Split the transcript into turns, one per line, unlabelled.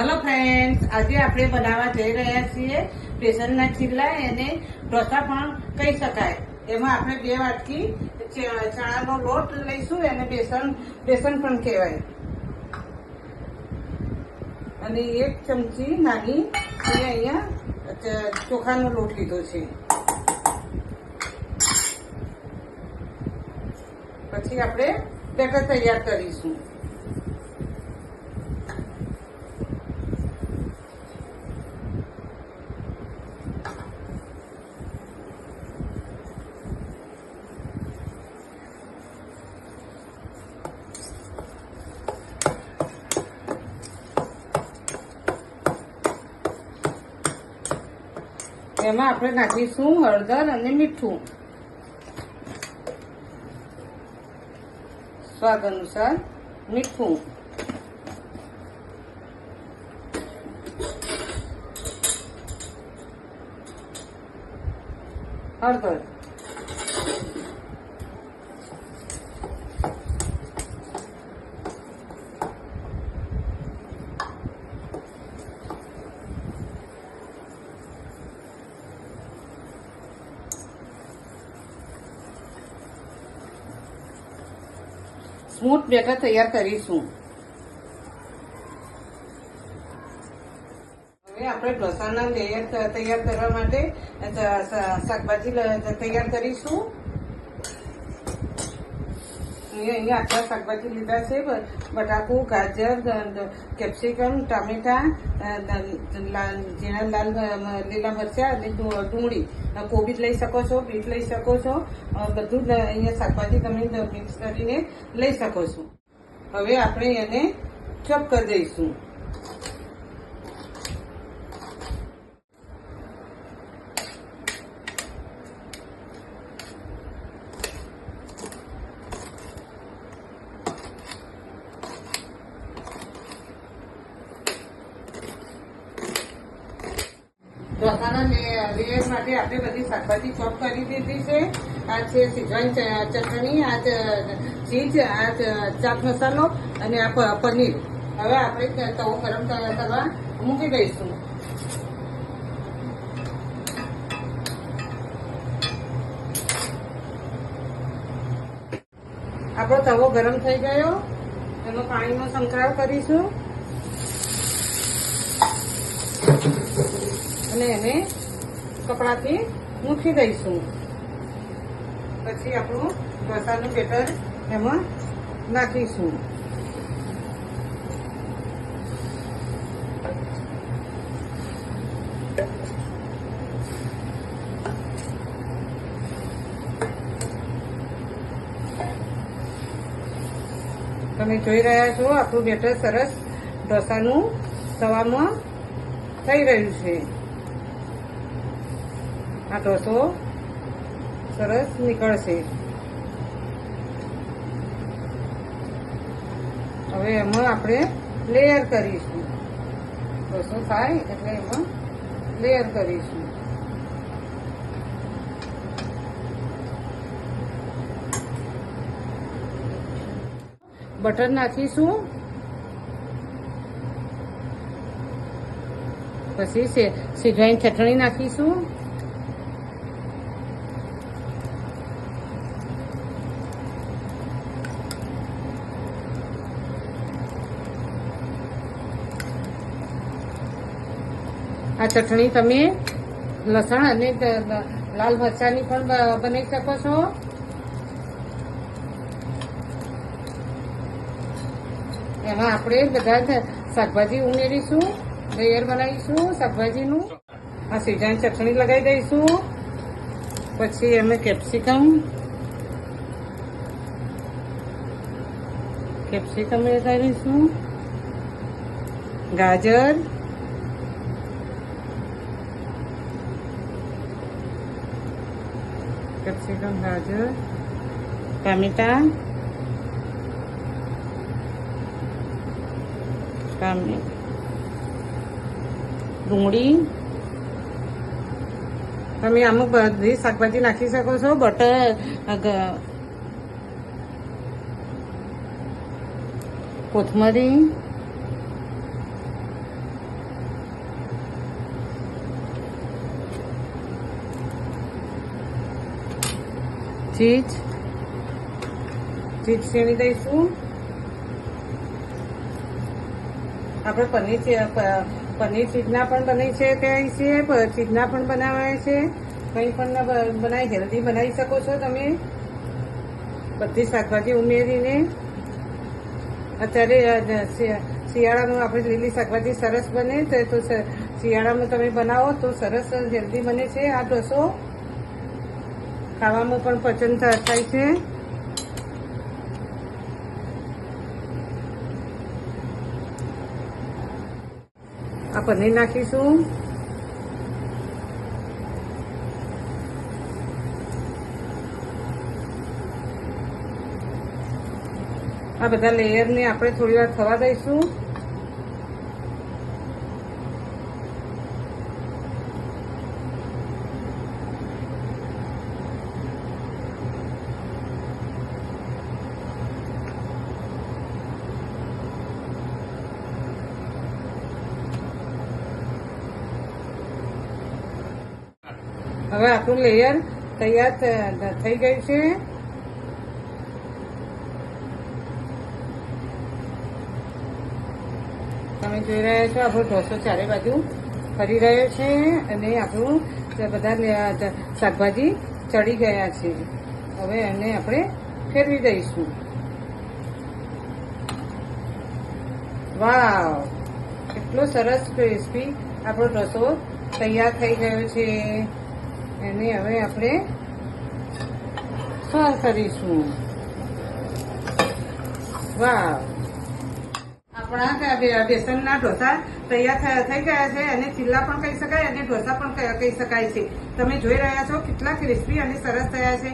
Hello friends આજે આપણે બનાવવા જઈ રહ્યા છીએ બેસનના ચીલા. એને ઢોસા પણ કહી શકાય. એમાં આપણે બે વાટકી ચણાનો લોટ લઈશું. એને બેસન બેસન પણ કહેવાય. અને એક ચમચી નાની મેં અહીંયા ચોખાનો લોટ લીધો છે. પછી આપણે બેટર તૈયાર કરીશું. એમાં આપણે નાખીશું હળદર અને મીઠું. સ્વાદ અનુસાર મીઠું. હળદર. સ્મૂથ બેટર તૈયાર કરીશું. હવે આપણે ઢોસાના લેયર તૈયાર કરવા માટે શાકભાજી તૈયાર કરીશું. અહીંયા અહીંયા આટલા શાકભાજી લીધા છે બટાકું, ગાજર કેપ્સિકમ, ટામેટા ઝીણા લાલ લીલા મરચાં અને ડુંગળી કોબીજ લઈ શકો છો, બીટ લઈ શકો છો બધું અહીંયા શાકભાજી તમે મિક્સ કરીને લઈ શકો છો. હવે આપણે એને ચપ કરી દઈશું. લે- લેયર માટે આપણે બધી શાકભાજી ચોપ કરી દીધી છે. આ છે સિઝવાન ચટણી, આ ચીજ આ ચાટ મસાલો અને આ પનીર. હવે આપણે તવો ગરમ કરવા મૂકી દઈશું. આપણો તવો ગરમ થઈ ગયો. એમાં પાણીનો સંકળાવ કરીશું. અને એને કપડાથી મૂકી દઈશું. પછી આપણું ઢોસાનું બેટર એમાં નાખીશું. તમે જોઈ રહ્યા છો, આપણું બેટર સરસ ઢોસાનું તવામાં થઈ રહ્યું છે. આ ઢોસો સરસ નીકળશે. હવે એમાં આપણે લેયર કરીશું. ઢોસો થાય? એટલે એમાં લેયર કરીશું. બટર નાખીશું. પછી સે- ચટણી નાખીશું. આ ચટણી તમે લસણ અને લાલ મરચાંની પણ બનાવી શકો છો. એમાં આપણે બધા શાકભાજી ઉમેરીશું લેયર બનાવીશું શાકભાજીનું. આ સીઝાની ચટણી લગાવી દઈશું. પછી અમે કેપ્સિકમ. કેપ્સિકમ લગાવીશું. ગાજર. કેપ્સિકમ ગાજર ટામેટા ટામે ડુંગળી? તમે અમુક બધી શાકભાજી નાખી શકો છો? બટર કોથમરી? ચીજ ચીજ સીણી દઈશું? આપણે પનીર પનીર ચીજના પણ બને છે ત્યાં છે? ચીજના પણ બનાવાય છે? કંઈ પણ બનાવી હેલ્ધી બનાવી શકો છો તમે? બધી શાકભાજી ઉમેરીને. અત્યારે શિયાળાનું આપણે લીલી શાકભાજી સરસ બને, તો શિયાળામાં તમે બનાવો તો સરસ, હેલ્ધી બને છે આ ઢોસો. ખાવામાં પણ પચન થાય છે. આ પનીર નાખીશું. આ બધા લેયરને આપણે થોડી વાર થવા દઈશું. હવે આપણું લેયર તૈયાર થઈ ગયું છે. તમે જોઈ રહ્યા છો, આપણો ઢોસો ચારે બાજુ ફરી રહ્યો છે અને આપણું બધા શાકભાજી ચડી ગયા છે. હવે એને આપણે ફેરવી દઈશું. વાવ! કેટલો સરસ ક્રિસ્પી આપણો ઢોસો તૈયાર થઈ ગયો છે. એને હવે આપણે સર કરીશું. વાવ. આપણા બેસનના ઢોસા તૈયાર થઈ ગયા છે અને ચીલા પણ કહી શકાય અને ઢોસા પણ કહી શકાય છે. તમે જોઈ રહ્યા છો કેટલા ક્રિસ્પી અને સરસ થયા છે.